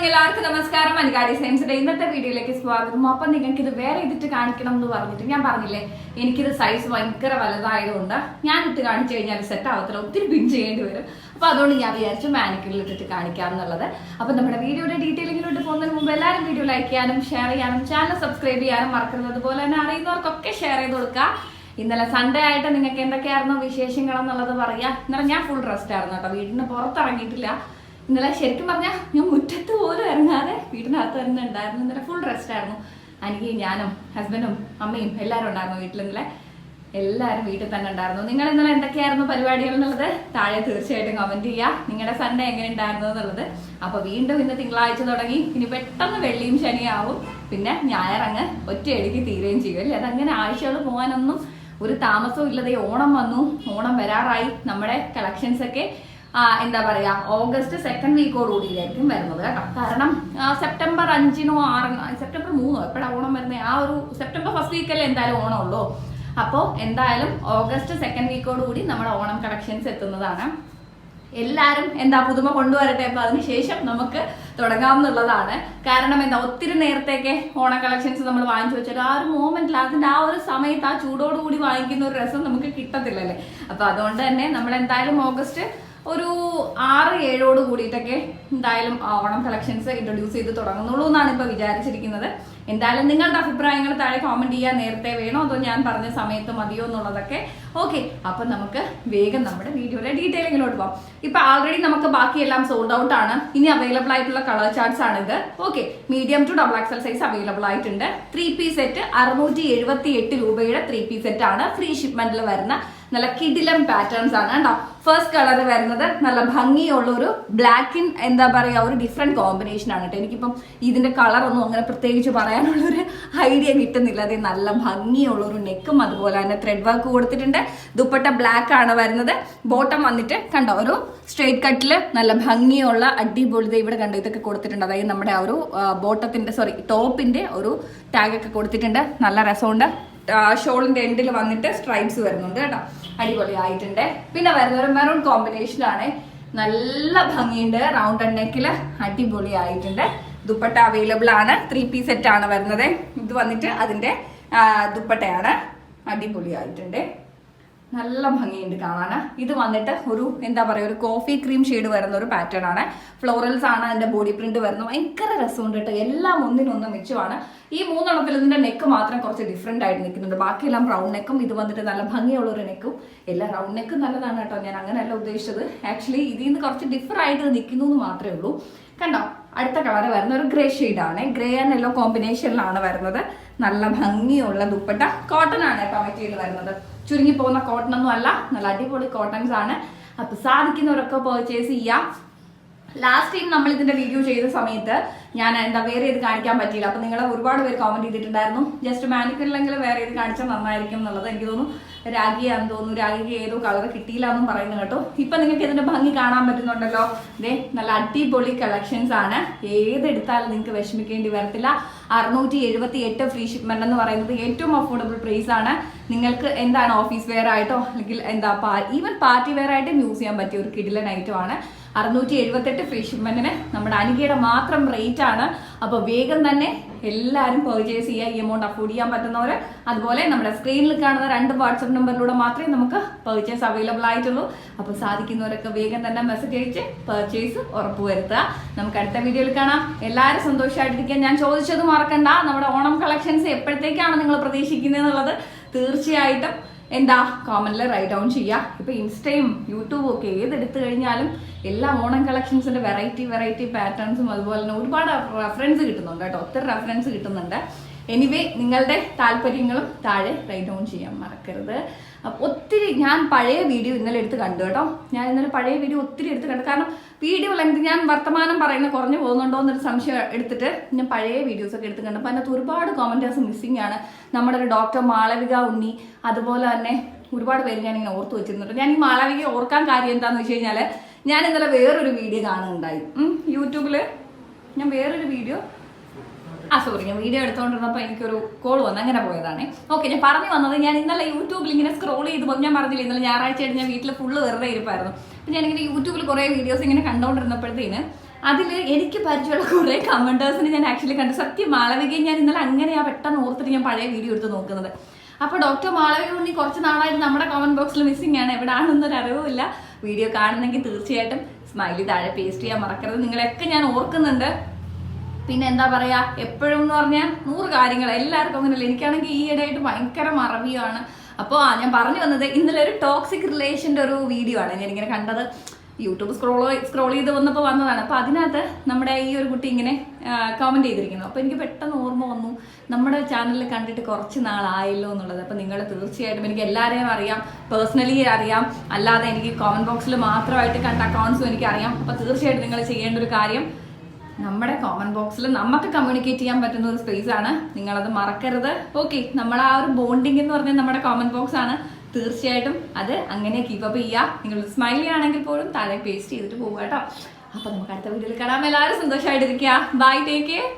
Morning എല്ലാവർക്കും നമസ്കാരം. അനുകാരി സയൻസിന്റെ ഇന്നത്തെ വീഡിയോയിലേക്ക് സ്വാഗതം. അപ്പൊ നിങ്ങൾക്ക് ഇത് വേറെ ഇതിട്ട് കാണിക്കണം എന്ന് പറഞ്ഞിട്ട് ഞാൻ പറഞ്ഞില്ലേ? എനിക്കിത് സൈസ് ഭയങ്കര വലുതായതുകൊണ്ട് ഞാൻ ഇട്ട് കാണിച്ചു കഴിഞ്ഞാൽ സെറ്റ് ആവത്തില്ല. ഒത്തിരി പിൻ ചെയ്യേണ്ടി വരും. അപ്പൊ അതുകൊണ്ട് ഞാൻ വിചാരിച്ചു മാനിക്കുള്ളിൽ ഇട്ടിട്ട് കാണിക്കാം എന്നുള്ളത് അപ്പൊ നമ്മുടെ വീഡിയോയുടെ ഡീറ്റെയിലിങ്ങിലോട്ട് പോകുന്നതിന് മുമ്പ് എല്ലാവരും വീഡിയോ ലൈക്ക് ചെയ്യാനും ഷെയർ ചെയ്യാനും ചാനൽ സബ്സ്ക്രൈബ് ചെയ്യാനും മറക്കരുത്. അതുപോലെ തന്നെ അറിയുന്നവർക്കൊക്കെ ഷെയർ ചെയ്ത് കൊടുക്കുക. ഇന്നലെ സൺഡേ ആയിട്ട് നിങ്ങൾക്ക് എന്തൊക്കെയായിരുന്നു വിശേഷങ്ങൾ എന്നുള്ളത് പറയാ. ഇന്നലെ ഞാൻ ഫുൾ റെസ്റ്റ് ആയിരുന്നു കേട്ടോ. വീടിന് പുറത്തിറങ്ങിയിട്ടില്ല. ഇന്നലെ ശരിക്കും പറഞ്ഞാൽ ഞാൻ മുറ്റത്ത് പോലും ഇറങ്ങാതെ വീട്ടിനകത്ത് തന്നെ ഉണ്ടായിരുന്നു. ഇന്നലെ ഫുൾ റെസ്റ്റ് ആയിരുന്നു. എനിക്ക് ഞാനും ഹസ്ബൻഡും അമ്മയും എല്ലാവരും ഉണ്ടായിരുന്നു വീട്ടിൽ ഇന്നലെ. എല്ലാവരും വീട്ടിൽ തന്നെ ഉണ്ടായിരുന്നു. നിങ്ങൾ ഇന്നലെ എന്തൊക്കെയായിരുന്നു പരിപാടികൾ എന്നുള്ളത് താഴെ തീർച്ചയായിട്ടും കമന്റ് ചെയ്യുക നിങ്ങളുടെ സൺഡേ എങ്ങനെ ഉണ്ടായിരുന്നു എന്നുള്ളത്. അപ്പൊ വീണ്ടും ഇന്ന് തിങ്കളാഴ്ച തുടങ്ങി. ഇനി പെട്ടെന്ന് വെള്ളിയും ശനിയാവും പിന്നെ ഞായറങ്ങ് ഒറ്റയടിക്ക് തീരുകയും ചെയ്യും. അല്ലേ? അതങ്ങനെ ആഴ്ചകൾ പോകാനൊന്നും ഒരു താമസവും ഇല്ലാതെ ഓണം വന്നു. ഓണം വരാറായി. നമ്മുടെ കളക്ഷൻസ് ഒക്കെ എന്താ പറയാ ഓഗസ്റ്റ് സെക്കൻഡ് വീക്കോട് കൂടിയിലായിരിക്കും വരുന്നത് കേട്ടോ. കാരണം സെപ്റ്റംബർ അഞ്ചിനോ ആറിനോ സെപ്റ്റംബർ മൂന്നോ എപ്പോഴാണ് ഓണം വരുന്നത് ആ ഒരു സെപ്റ്റംബർ ഫസ്റ്റ് വീക്കല്ലേ എന്തായാലും ഓണം ഉള്ളൂ അപ്പോൾ എന്തായാലും ഓഗസ്റ്റ് സെക്കൻഡ് വീക്കോട് കൂടി നമ്മുടെ ഓണം കളക്ഷൻസ് എത്തുന്നതാണ്. എല്ലാരും എന്താ പുതുമ കൊണ്ടുവരട്ടെ അപ്പൊ അതിനുശേഷം നമുക്ക് തുടങ്ങാമെന്നുള്ളതാണ് കാരണം എന്താ ഒത്തിരി നേരത്തേക്ക് ഓണ കളക്ഷൻസ് നമ്മൾ വാങ്ങിച്ചു വെച്ചാൽ ആ ഒരു മോമെന്റിൽ അതിന്റെ ആ ഒരു സമയത്ത് ആ ചൂടോടുകൂടി വാങ്ങിക്കുന്ന ഒരു രസം നമുക്ക് കിട്ടത്തില്ലല്ലേ? അപ്പൊ അതുകൊണ്ട് തന്നെ നമ്മൾ എന്തായാലും ഓഗസ്റ്റ് ഒരു ആറ് ഏഴോട് കൂടിയിട്ടൊക്കെ എന്തായാലും ഓണം കളക്ഷൻസ് ഇൻട്രൊഡ്യൂസ് ചെയ്ത് തുടങ്ങുന്നുള്ളൂ എന്നാണ് ഇപ്പൊ വിചാരിച്ചിരിക്കുന്നത്. എന്തായാലും നിങ്ങളുടെ അഭിപ്രായങ്ങൾ താഴെ കോമന്റ് ചെയ്യാൻ നേരത്തെ വേണോ അതോ ഞാൻ പറഞ്ഞ സമയത്ത് മതിയോ എന്നുള്ളതൊക്കെ? ഓക്കെ അപ്പൊ നമുക്ക് വേഗം നമ്മുടെ വീഡിയോയുടെ ഡീറ്റെയിലിങ്ങിലോട്ട് പോകാം ഇപ്പൊ ആൾറെഡി നമുക്ക് ബാക്കിയെല്ലാം സോൾഡ് ഔട്ട് ആണ്. ഇനി അവൈലബിൾ ആയിട്ടുള്ള കളർ ചാർട്ട്സ് ആണ് ഇത് okay medium to double XL size available ആയിട്ടുണ്ട്. ത്രീ പീസ് സെറ്റ് അറുന്നൂറ്റി എഴുപത്തി എട്ട് രൂപയുടെ ത്രീ പീസ് സെറ്റ് ആണ്. ഫ്രീ ഷിപ്മെന്റിൽ വരുന്ന നല്ല കിടിലം പാറ്റേൺസ് ആണ് കേട്ടോ ഫസ്റ്റ് കളർ വരുന്നത് നല്ല ഭംഗിയുള്ള ഒരു ബ്ലാക്കിൻ എന്താ പറയാ ഒരു ഡിഫറെന്റ് കോമ്പിനേഷൻ ആണ് കേട്ടോ. എനിക്കിപ്പം ഇതിന്റെ കളർ ഒന്നും അങ്ങനെ പ്രത്യേകിച്ച് പറയാനുള്ള ഒരു ഐഡിയ കിട്ടുന്നില്ല. അത് നല്ല ഭംഗിയുള്ള ഒരു നെക്കും അതുപോലെ തന്നെ ത്രെഡ് വർക്ക് കൊടുത്തിട്ടുണ്ട്. ദുപ്പട്ട ബ്ലാക്ക് ആണ് വരുന്നത്. ബോട്ടം വന്നിട്ട് കണ്ടോ ഒരു സ്ട്രേറ്റ് കട്ടിൽ നല്ല ഭംഗിയുള്ള അടിപൊളി ഇവിടെ കണ്ടോ ഇതൊക്കെ കൊടുത്തിട്ടുണ്ട്. അതായത് നമ്മുടെ ആ ഒരു ബോട്ടത്തിന്റെ സോറി ടോപ്പിന്റെ ഒരു ടാഗൊക്കെ കൊടുത്തിട്ടുണ്ട്. നല്ല രസമുണ്ട്. ഷോളിന്റെ എൻഡിൽ വന്നിട്ട് സ്ട്രൈപ്സ് വരുന്നുണ്ട് കേട്ടോ. അടിപൊളി ആയിട്ടുണ്ട് പിന്നെ വരുന്ന മെറൂൺ കോമ്പിനേഷൻ ആണ്. നല്ല ഭംഗിയുണ്ട്. റൗണ്ട് നെക്കിൽ അടിപൊളി ആയിട്ടുണ്ട് ദുപ്പട്ട അവൈലബിൾ ആണ്. ത്രീ പീസ് സെറ്റ് ആണ് വരുന്നത്. ഇത് വന്നിട്ട് അതിന്റെ ദുപ്പട്ടയാണ്. അടിപൊളി ആയിട്ടുണ്ട് നല്ല ഭംഗിയുണ്ട് കാണാൻ ഇത് വന്നിട്ട് ഒരു എന്താ പറയുക ഒരു കോഫി ക്രീം ഷെയ്ഡ് വരുന്ന ഒരു പാറ്റേൺ ആണ്. ഫ്ലോറൽസ് ആണ് അതിന്റെ ബോഡി പ്രിന്റ് വരുന്നത്. ഭയങ്കര രസമുണ്ട് കേട്ടോ. എല്ലാം ഒന്നിനൊന്ന് മെച്ചമാണ് ഈ മൂന്നെണ്ണത്തിൽ ഇതിന്റെ നെക്ക് മാത്രം കുറച്ച് ഡിഫറെന്റ് ആയിട്ട് നിൽക്കുന്നുണ്ട്. ബാക്കിയെല്ലാം റൗണ്ട് നെക്കും ഇത് വന്നിട്ട് നല്ല ഭംഗിയുള്ള ഒരു നെക്കും എല്ലാം റൗണ്ട് നെക്കും നല്ലതാണ് കേട്ടോ. ഞാൻ അങ്ങനെയല്ല ഉദ്ദേശിച്ചത്. ആക്ച്വലി ഇതിൽ നിന്ന് കുറച്ച് ഡിഫർ ആയിട്ട് നിൽക്കുന്നു എന്ന് മാത്രമേ ഉള്ളൂ. കണ്ടോ? അടുത്ത കളർ വരുന്ന ഒരു ഗ്രേ ആണ്. ഗ്രേ ആൻഡ് യെല്ലോ കോമ്പിനേഷനിലാണ് വരുന്നത്. നല്ല ഭംഗിയുള്ള ദുപ്പട്ട. കോട്ടൺ ആണ് കേട്ടോ വരുന്നത്. ചുരുങ്ങി പോകുന്ന കോട്ടൺ ഒന്നും അല്ല. നല്ല അടിപൊളി കോട്ടൺസ് ആണ്. അപ്പൊ സാധിക്കുന്നവരൊക്കെ പർച്ചേസ് ചെയ്യാം. ലാസ്റ്റ് ടൈം നമ്മൾ ഇതിന്റെ വീഡിയോ ചെയ്ത സമയത്ത് ഞാൻ എന്താ വേറെ ഇത് കാണിക്കാൻ പറ്റിയില്ല. അപ്പൊ നിങ്ങൾ ഒരുപാട് പേര് കോമന്റ് ചെയ്തിട്ടുണ്ടായിരുന്നു. ജസ്റ്റ് മാനിക്കറിലെങ്കിൽ വേറെ ഇത് കാണിച്ചാൽ നന്നായിരിക്കും എന്നുള്ളത് എനിക്ക് തോന്നുന്നു. രാഗിയാന്ന് തോന്നുന്നു. രാഗിക്ക് ഏതോ കളർ കിട്ടിയില്ല എന്നും പറയുന്നു കേട്ടോ. ഇപ്പൊ നിങ്ങൾക്ക് ഇതിന്റെ ഭംഗി കാണാൻ പറ്റുന്നുണ്ടല്ലോ. ദേ നല്ല അടിപൊളി കളക്ഷൻസ് ആണ്. ഏതെടുത്താലും നിങ്ങൾക്ക് വിഷമിക്കേണ്ടി വരത്തില്ല. അറുന്നൂറ്റി എഴുപത്തി എട്ട് ഫ്രീ ഷിപ്മെന്റ് എന്ന് പറയുന്നത് ഏറ്റവും അഫോർഡബിൾ പ്രൈസ് ആണ്. നിങ്ങൾക്ക് എന്താണ് ഓഫീസ് വെയർ ആയിട്ടോ അല്ലെങ്കിൽ എന്താ ഈവൻ പാർട്ടി വെയർ ആയിട്ടും യൂസ് ചെയ്യാൻ പറ്റിയ ഒരു കിടിലൻ ഐറ്റം ആണ്. അറുന്നൂറ്റി എഴുപത്തെട്ട് ഫ്രീ ഷിപ്മെന്റിന് നമ്മുടെ അനികയുടെ മാത്രം റേറ്റ് ആണ്. അപ്പോൾ വേഗം തന്നെ എല്ലാവരും പെർച്ചേസ് ചെയ്യുക. ഈ എമൗണ്ട് അഫോർഡ് ചെയ്യാൻ പറ്റുന്നവർ അതുപോലെ നമ്മുടെ സ്ക്രീനിൽ കാണുന്ന രണ്ട് വാട്സപ്പ് നമ്പറിലൂടെ മാത്രമേ നമുക്ക് പെർച്ചേസ് അവൈലബിൾ ആയിട്ടുള്ളൂ. അപ്പോൾ സാധിക്കുന്നവരൊക്കെ വേഗം തന്നെ മെസ്സേജ് അയച്ച് പെർച്ചേസ് ഉറപ്പുവരുത്തുക. നമുക്ക് അടുത്ത വീഡിയോയിൽ കാണാം. എല്ലാവരും സന്തോഷമായിട്ടിരിക്കാൻ ഞാൻ ചോദിച്ചത് മറക്കണ്ട. നമ്മുടെ ഓണം കളക്ഷൻസ് എപ്പോഴത്തേക്കാണ് നിങ്ങൾ പ്രതീക്ഷിക്കുന്നത് എന്നുള്ളത് തീർച്ചയായിട്ടും എന്താ? കോമന്റിൽ റൈറ്റ് ഡൗൺ ചെയ്യുക ഇപ്പൊ ഇൻസ്റ്റയും യൂട്യൂബും ഒക്കെ ഏതെടുത്തു കഴിഞ്ഞാലും എല്ലാ ഓണം കളക്ഷൻസിന്റെ വെറൈറ്റി വെറൈറ്റി പാറ്റേൺസും അതുപോലെ തന്നെ ഒരുപാട് റെഫറൻസ് കിട്ടുന്നുണ്ട് കേട്ടോ. ഒത്തിരി റെഫറൻസ് കിട്ടുന്നുണ്ട്. എനിവേ നിങ്ങളുടെ താല്പര്യങ്ങളും താഴെ റൈറ്റ് ഡൗൺ ചെയ്യാൻ മറക്കരുത്. ഒത്തിരി ഞാൻ പഴയ വീഡിയോ ഇന്നലെ എടുത്ത് കണ്ടു കേട്ടോ. ഞാൻ ഇന്നലെ പഴയ വീഡിയോ ഒത്തിരി എടുത്ത് കണ്ടു. കാരണം വീഡിയോ ലെങ്ത് ഞാൻ വർത്തമാനം പറയുന്ന കുറഞ്ഞു പോകുന്നുണ്ടോ എന്നൊരു സംശയം എടുത്തിട്ട് ഞാൻ പഴയ വീഡിയോസ് ഒക്കെ എടുത്ത് കണ്ടപ്പോൾ അതിനകത്ത് ഒരുപാട് കോമന്റേഴ്സ് മിസ്സിംഗ് ആണ്. നമ്മുടെ ഒരു ഡോക്ടർ മാളവിക ഉണ്ണി അതുപോലെ തന്നെ ഒരുപാട് പേര് ഞാൻ ഇങ്ങനെ ഓർത്ത് വെച്ചിരുന്നുണ്ട്. ഞാൻ ഈ മാളവിക ഓർക്കാൻ കാര്യം എന്താണെന്ന് വെച്ച് കഴിഞ്ഞാൽ ഞാൻ ഇന്നലെ വേറൊരു വീഡിയോ കാണുന്നുണ്ടായി. യൂട്യൂബിൽ ഞാൻ വേറൊരു വീഡിയോ ആ സോറി ഞാൻ വീഡിയോ എടുത്തുകൊണ്ടിരുന്നപ്പോൾ എനിക്കൊരു കോൾ വന്നു. അങ്ങനെ പോയതാണ്. ഓക്കെ ഞാൻ പറഞ്ഞു വന്നത് ഞാൻ ഇന്നലെ യൂട്യൂബിൽ ഇങ്ങനെ സ്ക്രോൾ ചെയ്ത് പോകും ഞാൻ പറഞ്ഞില്ല ഇന്നലെ ഞായറാഴ്ച ആയിട്ട് ഞാൻ വീട്ടിൽ ഫുള്ള് വെറുതെ ഇരിപ്പായിരുന്നു. അപ്പം ഞാനിങ്ങനെ യൂട്യൂബിൽ കുറേ വീഡിയോസ് ഇങ്ങനെ കണ്ടുകൊണ്ടിരുന്നപ്പോഴത്തേന് അതിൽ എനിക്ക് പരിചയമുള്ള കുറേ കമന്റേഴ്സിന് ഞാൻ ആക്ച്വലി കണ്ടു. സത്യം മാളവികയും ഞാൻ ഇന്നലെ അങ്ങനെയാ പെട്ടെന്ന് ഓർത്തിട്ട് ഞാൻ പഴയ വീഡിയോ എടുത്ത് നോക്കുന്നത്. അപ്പോൾ ഡോക്ടർ മാളവിക ഉണ്ണി കുറച്ച് നാളായിട്ട് നമ്മുടെ കമന്റ് ബോക്സിൽ മിസ്സിംഗ് ആണ്. എവിടെയാണെന്നൊരു അറിവുമില്ല വീഡിയോ കാണുന്നെങ്കിൽ തീർച്ചയായിട്ടും സ്മൈലി താഴെ പേസ്റ്റ് ചെയ്യാൻ മറക്കരുത്. നിങ്ങളെയൊക്കെ ഞാൻ ഓർക്കുന്നുണ്ട്. പിന്നെ എന്താ പറയാ എപ്പോഴും എന്ന് പറഞ്ഞാൽ നൂറ് കാര്യങ്ങൾ എല്ലാവർക്കും അങ്ങനെയല്ല? എനിക്കാണെങ്കിൽ ഈ ഇടയായിട്ട് ഭയങ്കര മറവിയാണ്. അപ്പോൾ ഞാൻ പറഞ്ഞു വന്നത് ഇന്നലെ ഒരു ടോക്സിക് റിലേഷന്റെ ഒരു വീഡിയോ ആണ്. ഞാനിങ്ങനെ കണ്ടത് യൂട്യൂബ് സ്ക്രോൾ സ്ക്രോൾ ചെയ്ത് വന്നപ്പോൾ വന്നതാണ്. അപ്പോൾ അതിനകത്ത് നമ്മുടെ ഈ ഒരു കുട്ടി ഇങ്ങനെ കമന്റ് ചെയ്തിരിക്കുന്നു. അപ്പോൾ എനിക്ക് പെട്ടെന്ന് ഓർമ്മ വന്നു. നമ്മുടെ ചാനലിൽ കണ്ടിട്ട് കുറച്ച് നാളായല്ലോ എന്നുള്ളത്. അപ്പോൾ നിങ്ങൾ തീർച്ചയായിട്ടും എനിക്ക് എല്ലാവരെയും അറിയാം. പേഴ്സണലി അറിയാം. അല്ലാതെ എനിക്ക് കോമന്റ് ബോക്സിൽ മാത്രമായിട്ട് കണ്ട അക്കൗണ്ട്സും എനിക്കറിയാം. അപ്പോൾ തീർച്ചയായിട്ടും നിങ്ങൾ ചെയ്യേണ്ട ഒരു കാര്യം നമ്മുടെ കോമൺ ബോക്സിൽ നമുക്ക് കമ്മ്യൂണിക്കേറ്റ് ചെയ്യാൻ പറ്റുന്ന ഒരു സ്പേസ് ആണ്. നിങ്ങളത് മറക്കരുത്. ഓക്കെ നമ്മൾ ആ ഒരു ബോണ്ടിങ് എന്ന് പറഞ്ഞാൽ നമ്മുടെ കോമൺ ബോക്സ് ആണ്. തീർച്ചയായിട്ടും അത് അങ്ങനെ കീപ്പ് അപ്പ് ചെയ്യുക നിങ്ങൾ സ്മൈലി ആണെങ്കിൽ പോലും താഴെ പേസ്റ്റ് ചെയ്തിട്ട് പോവുക കേട്ടോ. അപ്പൊ നമുക്ക് അടുത്ത വീഡിയോയിൽ കാണാം. എല്ലാവരും സന്തോഷമായിട്ടിരിക്കുക ബൈ ടേക്ക് കെയർ